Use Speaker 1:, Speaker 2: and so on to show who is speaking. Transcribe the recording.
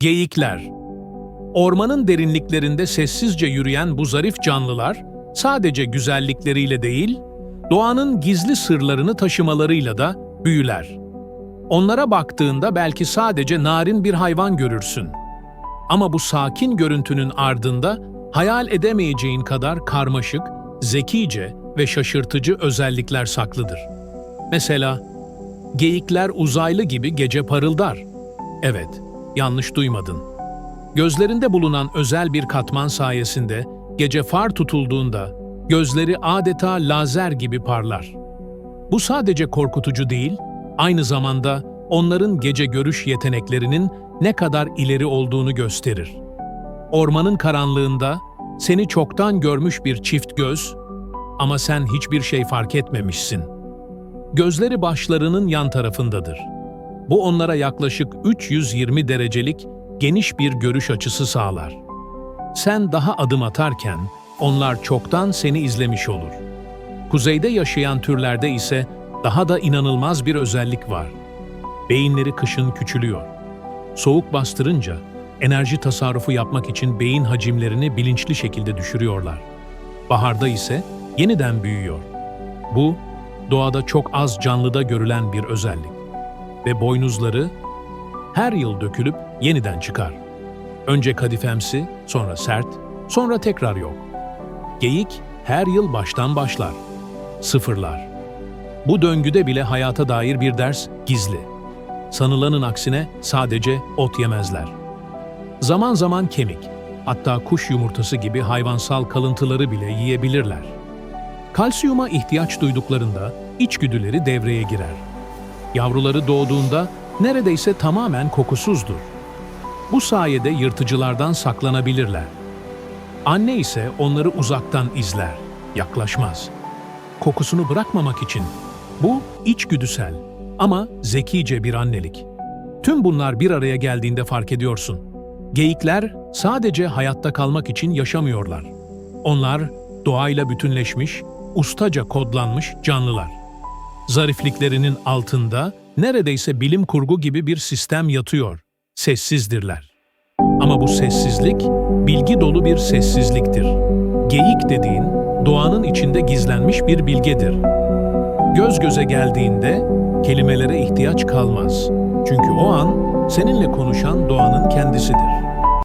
Speaker 1: Geyikler Ormanın derinliklerinde sessizce yürüyen bu zarif canlılar, sadece güzellikleriyle değil, doğanın gizli sırlarını taşımalarıyla da büyüler. Onlara baktığında belki sadece narin bir hayvan görürsün. Ama bu sakin görüntünün ardında hayal edemeyeceğin kadar karmaşık, zekice ve şaşırtıcı özellikler saklıdır. Mesela, geyikler uzaylı gibi gece parıldar. Evet, yanlış duymadın. Gözlerinde bulunan özel bir katman sayesinde gece far tutulduğunda gözleri adeta lazer gibi parlar. Bu sadece korkutucu değil, aynı zamanda onların gece görüş yeteneklerinin ne kadar ileri olduğunu gösterir. Ormanın karanlığında seni çoktan görmüş bir çift göz ama sen hiçbir şey fark etmemişsin. Gözleri başlarının yan tarafındadır. Bu onlara yaklaşık 320 derecelik geniş bir görüş açısı sağlar. Sen daha adım atarken onlar çoktan seni izlemiş olur. Kuzeyde yaşayan türlerde ise daha da inanılmaz bir özellik var. Beyinleri kışın küçülüyor. Soğuk bastırınca enerji tasarrufu yapmak için beyin hacimlerini bilinçli şekilde düşürüyorlar. Baharda ise yeniden büyüyor. Bu, doğada çok az canlıda görülen bir özellik. Ve boynuzları her yıl dökülüp yeniden çıkar. Önce kadifemsi, sonra sert, sonra tekrar yok. Geyik her yıl baştan başlar. Sıfırlar. Bu döngüde bile hayata dair bir ders gizli. Sanılanın aksine sadece ot yemezler. Zaman zaman kemik, hatta kuş yumurtası gibi hayvansal kalıntıları bile yiyebilirler. Kalsiyuma ihtiyaç duyduklarında içgüdüleri devreye girer. Yavruları doğduğunda neredeyse tamamen kokusuzdur. Bu sayede yırtıcılardan saklanabilirler. Anne ise onları uzaktan izler, yaklaşmaz. Kokusunu bırakmamak için. Bu içgüdüsel ama zekice bir annelik. Tüm bunlar bir araya geldiğinde fark ediyorsun. Geyikler sadece hayatta kalmak için yaşamıyorlar. Onlar doğayla bütünleşmiş, ustaca kodlanmış canlılar. Zarifliklerinin altında neredeyse bilim kurgu gibi bir sistem yatıyor. Sessizdirler. Ama bu sessizlik bilgi dolu bir sessizliktir. Geyik dediğin doğanın içinde gizlenmiş bir bilgedir. Göz göze geldiğinde kelimelere ihtiyaç kalmaz. Çünkü o an seninle konuşan doğanın kendisidir.